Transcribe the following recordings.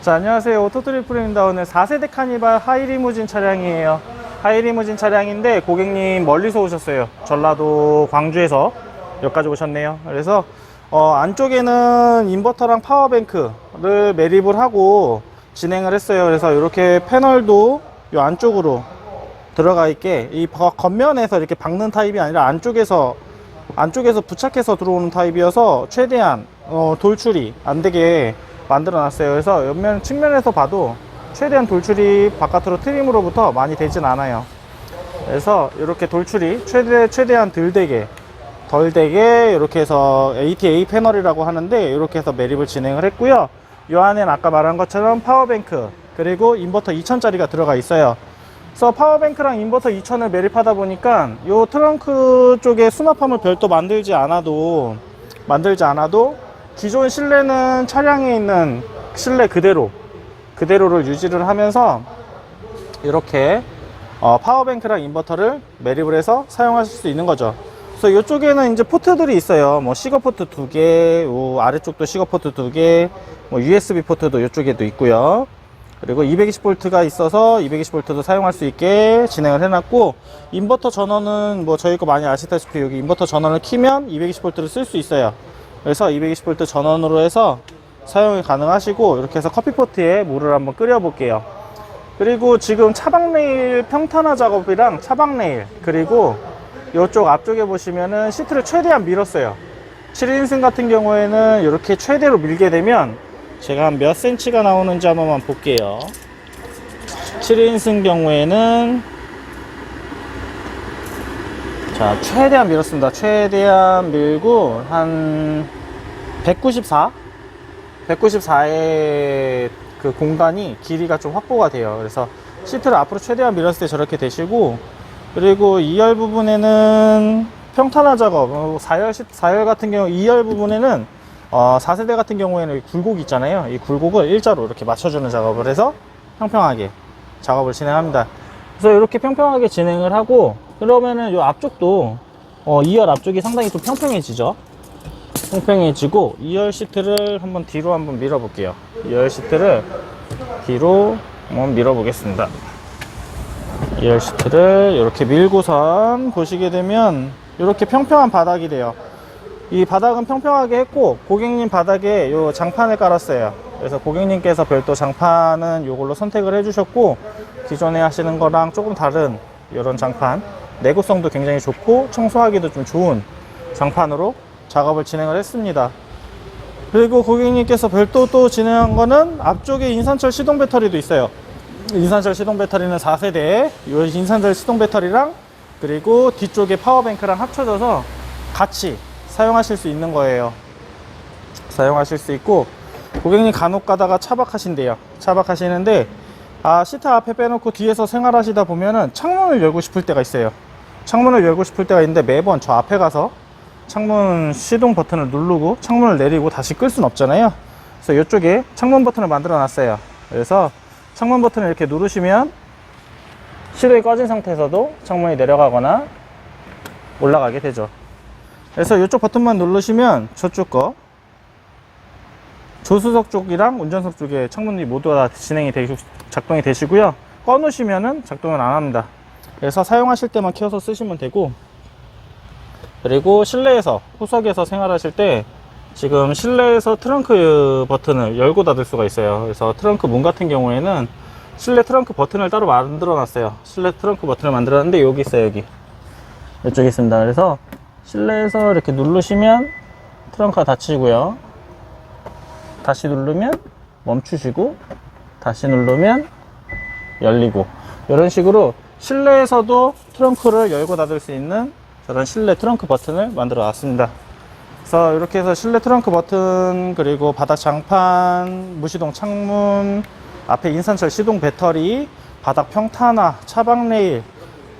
자, 안녕하세요. 오토트리플입니다. 오늘 4세대 카니발 하이리무진 차량이에요. 하이리무진 차량인데 고객님 멀리서 오셨어요. 전라도 광주에서 여기까지 오셨네요. 그래서 어, 안쪽에는 인버터랑 파워뱅크를 매립을 하고 진행을 했어요. 그래서 이렇게 패널도 이 안쪽으로 들어가 있게 이 버- 겉면에서 이렇게 박는 타입이 아니라 안쪽에서 안쪽에서 부착해서 들어오는 타입이어서 최대한 어, 돌출이 안 되게 만들어 놨어요. 그래서 옆면 측면에서 봐도 최대한 돌출이 바깥으로 트림으로부터 많이 되진 않아요. 그래서 이렇게 돌출이 최대 최대한 덜 되게 덜 되게 이렇게 해서 ATA 패널이라고 하는데 이렇게 해서 매립을 진행을 했고요. 이 안에는 아까 말한 것처럼 파워뱅크 그리고 인버터 2000짜리가 들어가 있어요. 그래서 파워뱅크랑 인버터 2000을 매립하다 보니까 이 트렁크 쪽에 수납함을 별도 만들지 않아도 만들지 않아도 기존 실내는 차량에 있는 실내 그대로 그대로를 유지를 하면서 이렇게 어, 파워뱅크랑 인버터를 매립을 해서 사용하실 수 있는 거죠. 그래서 이쪽에는 이제 포트들이 있어요. 뭐 시거 포트 두 개, 요 아래쪽도 시거 포트 두 개, 뭐 USB 포트도 이쪽에도 있고요. 그리고 220V가 있어서 220V도 사용할 수 있게 진행을 해놨고 인버터 전원은 뭐 저희 거 많이 아시다시피 여기 인버터 전원을 키면 220V를 쓸 수 있어요. 그래서 220V 전원으로 해서 사용이 가능하시고 이렇게 해서 커피포트에 물을 한번 끓여 볼게요. 그리고 지금 차박 레일 평탄화 작업이랑 차박 레일 그리고 이쪽 앞쪽에 보시면은 시트를 최대한 밀었어요. 7인승 같은 경우에는 이렇게 최대로 밀게 되면 제가 한 몇 센치가 나오는지 한 번만 볼게요. 7인승 경우에는 자 최대한 밀었습니다. 최대한 밀고 한 194? 194의 그 공간이 길이가 좀 확보가 돼요. 그래서 시트를 앞으로 최대한 밀었을 때 저렇게 되시고 그리고 2열 부분에는 평탄화 작업, 어, 4열, 시- 4열 같은 경우 2열 부분에는 어, 4세대 같은 경우에는 이 굴곡 있잖아요. 이 굴곡을 일자로 이렇게 맞춰주는 작업을 해서 평평하게 작업을 진행합니다. 그래서 이렇게 평평하게 진행을 하고 그러면은 이 앞쪽도 어, 2열 앞쪽이 상당히 좀 평평해지죠. 평평해지고 2열 시트를 한번 뒤로 한번 밀어 볼게요. 2열 시트를 뒤로 한번 밀어 보겠습니다. 2열 시트를 이렇게 밀고선 보시게 되면 이렇게 평평한 바닥이 돼요. 이 바닥은 평평하게 했고 고객님 바닥에 요 장판을 깔았어요. 그래서 고객님께서 별도 장판은 요걸로 선택을 해주셨고 기존에 하시는 거랑 조금 다른 이런 장판 내구성도 굉장히 좋고 청소하기도 좀 좋은 장판으로 작업을 진행을 했습니다. 그리고 고객님께서 별도 또 진행한 거는 앞쪽에 인산철 시동 배터리도 있어요. 인산철 시동 배터리는 4세대, 이 인산철 시동 배터리랑 그리고 뒤쪽에 파워뱅크랑 합쳐져서 같이 사용하실 수 있는 거예요. 사용하실 수 있고 고객님 간혹 가다가 차박하신대요. 차박하시는데 아 시트 앞에 빼놓고 뒤에서 생활하시다 보면은 창문을 열고 싶을 때가 있어요. 창문을 열고 싶을 때가 있는데 매번 저 앞에 가서 창문 시동 버튼을 누르고 창문을 내리고 다시 끌 수는 없잖아요. 그래서 이쪽에 창문 버튼을 만들어 놨어요. 그래서 창문 버튼을 이렇게 누르시면 시동이 꺼진 상태에서도 창문이 내려가거나 올라가게 되죠. 그래서 이쪽 버튼만 누르시면 저쪽 거 조수석 쪽이랑 운전석 쪽에 창문이 모두 다 진행이 되시, 작동이 되시고요. 꺼놓으시면은 작동을 안 합니다. 그래서 사용하실 때만 켜서 쓰시면 되고 그리고 실내에서 후석에서 생활하실 때 지금 실내에서 트렁크 버튼을 열고 닫을 수가 있어요. 그래서 트렁크 문 같은 경우에는 실내 트렁크 버튼을 따로 만들어 놨어요. 실내 트렁크 버튼을 만들었는데 여기 있어요, 여기. 이쪽에 있습니다. 그래서 실내에서 이렇게 누르시면 트렁크가 닫히고요. 다시 누르면 멈추시고 다시 누르면 열리고 이런 식으로 실내에서도 트렁크를 열고 닫을 수 있는 저런 실내 트렁크 버튼을 만들어 놨습니다. 그래서 이렇게 해서 실내 트렁크 버튼 그리고 바닥 장판, 무시동 창문, 앞에 인산철 시동 배터리, 바닥 평탄화, 차박 레일,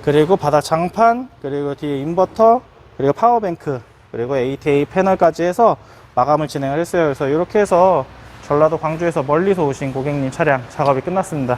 그리고 바닥 장판, 그리고 뒤에 인버터, 그리고 파워뱅크, 그리고 ATA 패널까지 해서 마감을 진행을 했어요. 그래서 이렇게 해서 전라도 광주에서 멀리서 오신 고객님 차량 작업이 끝났습니다.